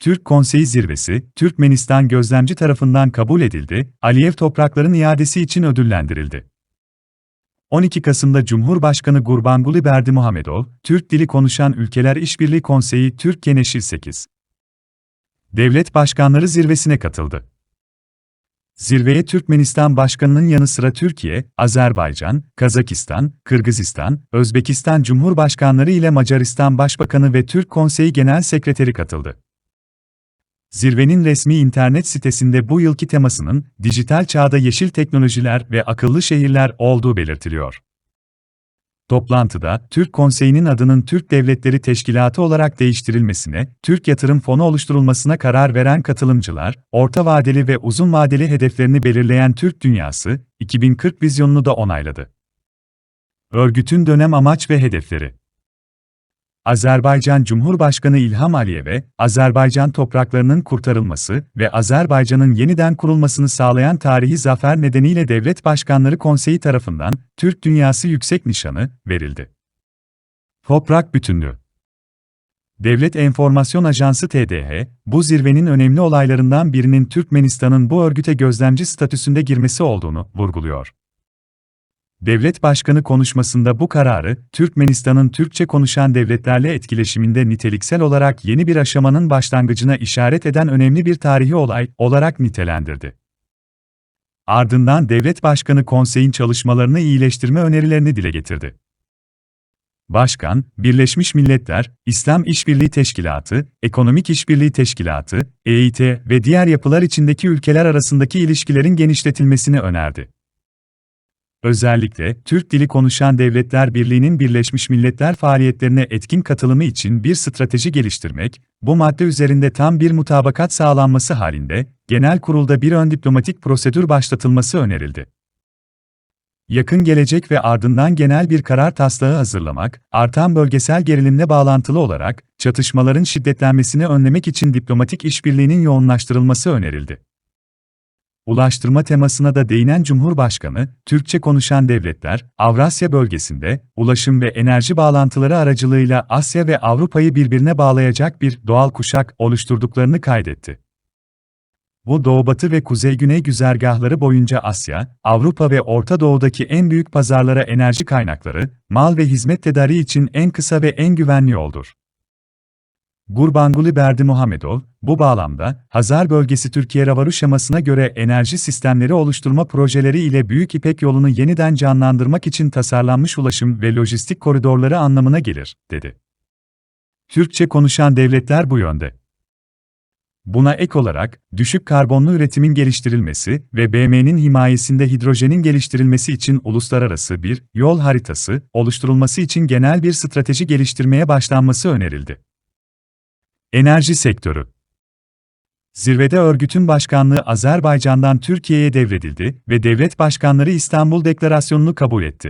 Türk Konseyi Zirvesi, Türkmenistan gözlemci tarafından kabul edildi, Aliyev toprakların iadesi için ödüllendirildi. 12 Kasım'da Cumhurbaşkanı Gurbanguly Berdimuhamedov, Türk dili konuşan ülkeler İşbirliği Konseyi Türkiye Neşir 8. Devlet Başkanları zirvesine katıldı. Zirveye Türkmenistan Başkanı'nın yanı sıra Türkiye, Azerbaycan, Kazakistan, Kırgızistan, Özbekistan Cumhurbaşkanları ile Macaristan Başbakanı ve Türk Konseyi Genel Sekreteri katıldı. Zirvenin resmi internet sitesinde bu yılki temasının dijital çağda yeşil teknolojiler ve akıllı şehirler olduğu belirtiliyor. Toplantıda, Türk Konseyi'nin adının Türk Devletleri Teşkilatı olarak değiştirilmesine, Türk Yatırım Fonu oluşturulmasına karar veren katılımcılar, orta vadeli ve uzun vadeli hedeflerini belirleyen Türk Dünyası, 2040 vizyonunu da onayladı. Örgütün dönem amaç ve hedefleri Azerbaycan Cumhurbaşkanı İlham Aliyev'e, Azerbaycan topraklarının kurtarılması ve Azerbaycan'ın yeniden kurulmasını sağlayan tarihi zafer nedeniyle Devlet Başkanları Konseyi tarafından Türk Dünyası Yüksek Nişanı verildi. Toprak bütünlüğü Devlet Enformasyon Ajansı TDH, bu zirvenin önemli olaylarından birinin Türkmenistan'ın bu örgüte gözlemci statüsünde girmesi olduğunu vurguluyor. Devlet Başkanı konuşmasında bu kararı, Türkmenistan'ın Türkçe konuşan devletlerle etkileşiminde niteliksel olarak yeni bir aşamanın başlangıcına işaret eden önemli bir tarihi olay olarak nitelendirdi. Ardından Devlet Başkanı konseyin çalışmalarını iyileştirme önerilerini dile getirdi. Başkan, Birleşmiş Milletler, İslam İşbirliği Teşkilatı, Ekonomik İşbirliği Teşkilatı, EİT ve diğer yapılar içindeki ülkeler arasındaki ilişkilerin genişletilmesini önerdi. Özellikle, Türk dili konuşan Devletler Birliği'nin Birleşmiş Milletler faaliyetlerine etkin katılımı için bir strateji geliştirmek, bu madde üzerinde tam bir mutabakat sağlanması halinde, genel kurulda bir ön diplomatik prosedür başlatılması önerildi. Yakın gelecek ve ardından genel bir karar taslağı hazırlamak, artan bölgesel gerilimle bağlantılı olarak, çatışmaların şiddetlenmesini önlemek için diplomatik işbirliğinin yoğunlaştırılması önerildi. Ulaştırma temasına da değinen Cumhurbaşkanı, Türkçe konuşan devletler, Avrasya bölgesinde, ulaşım ve enerji bağlantıları aracılığıyla Asya ve Avrupa'yı birbirine bağlayacak bir doğal kuşak oluşturduklarını kaydetti. Bu doğu-batı ve kuzey-güney güzergahları boyunca Asya, Avrupa ve Orta Doğu'daki en büyük pazarlara enerji kaynakları, mal ve hizmet tedariği için en kısa ve en güvenli yoldur. Gurbanguly Berdimuhamedov, bu bağlamda, Hazar bölgesi Türkiye Ravaru şemasına göre enerji sistemleri oluşturma projeleri ile Büyük İpek yolunu yeniden canlandırmak için tasarlanmış ulaşım ve lojistik koridorları anlamına gelir, dedi. Türkçe konuşan devletler bu yönde. Buna ek olarak, düşük karbonlu üretimin geliştirilmesi ve BM'nin himayesinde hidrojenin geliştirilmesi için uluslararası bir yol haritası oluşturulması için genel bir strateji geliştirmeye başlanması önerildi. Enerji sektörü Zirvede örgütün başkanlığı Azerbaycan'dan Türkiye'ye devredildi ve devlet başkanları İstanbul Deklarasyonu'nu kabul etti.